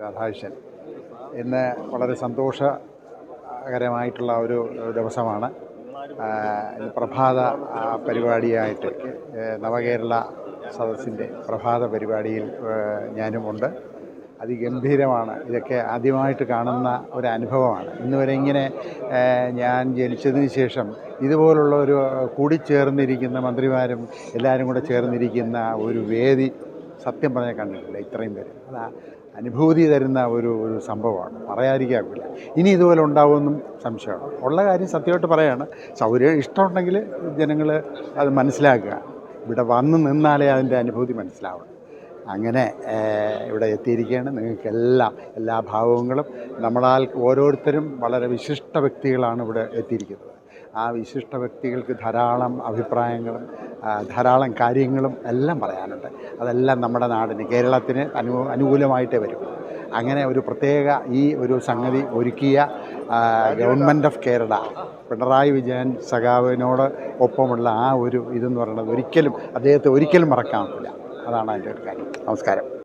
രാധാകൃഷ്ണൻ. ഇന്ന് വളരെ സന്തോഷകരമായിട്ടുള്ള ഒരു ദിവസമാണ്. പ്രഭാത പരിപാടിയായിട്ട് നവകേരള സദസ്സിന്റെ പ്രഭാത പരിപാടിയിൽ ഞാനുമുണ്ട് അതിഗംഭീരമാണ്. ഇതൊക്കെ ആദ്യമായിട്ട് കാണുന്ന ഒരു അനുഭവമാണ്. ഇന്ന് വരെ ഇങ്ങനെ ഞാൻ ജനിച്ചതിന് ശേഷം ഇതുപോലുള്ള ഒരു കൂടിച്ചേർന്നിരിക്കുന്ന മന്ത്രിമാരും എല്ലാവരും കൂടെ ചേർന്നിരിക്കുന്ന ഒരു വേദി സത്യം പറഞ്ഞാൽ കണ്ടിട്ടില്ല ഇത്രയും പേര്. അത് അനുഭൂതി തരുന്ന ഒരു ഒരു സംഭവമാണ്. പറയാതിരിക്കാവില്ല. ഇനി ഇതുപോലെ ഉണ്ടാവുമെന്നും സംശയമാണ്. ഉള്ള കാര്യം സത്യമായിട്ട് പറയാണ്. സൗകര്യം ഇഷ്ടമുണ്ടെങ്കിൽ ജനങ്ങൾ അത് മനസ്സിലാക്കുക. ഇവിടെ വന്ന് നിന്നാലേ അതിന്റെ അനുഭൂതി മനസ്സിലാവണം അങ്ങനെ ഇവിടെ എത്തിയിരിക്കുകയാണ്. നിങ്ങൾക്കെല്ലാം എല്ലാ ഭാവങ്ങളും നമ്മളാൽ ഓരോരുത്തരും വളരെ വിശിഷ്ട വ്യക്തികളാണ് ഇവിടെ എത്തിയിരിക്കുന്നത്. ആ വിശിഷ്ട വ്യക്തികൾക്ക് ധാരാളം അഭിപ്രായങ്ങളും ധാരാളം കാര്യങ്ങളും എല്ലാം പറയാനുണ്ട്. അതെല്ലാം നമ്മുടെ നാടിന് കേരളത്തിന് അനു അനുകൂലമായിട്ടേ വരും. അങ്ങനെ ഒരു പ്രത്യേക ഈ ഒരു സംഗതി ഒരുക്കിയ ഗവൺമെന്റ് ഓഫ് കേരള പിണറായി വിജയൻ സഖാവിനോട് ഒപ്പമുള്ള ആ ഒരു ഇതെന്ന് പറയുന്നത് ഒരിക്കലും അദ്ദേഹത്തെ ഒരിക്കലും മറക്കാൻ പറ്റില്ല. അതാണ് അതിന്റെ ഒരു കാര്യം. നമസ്കാരം.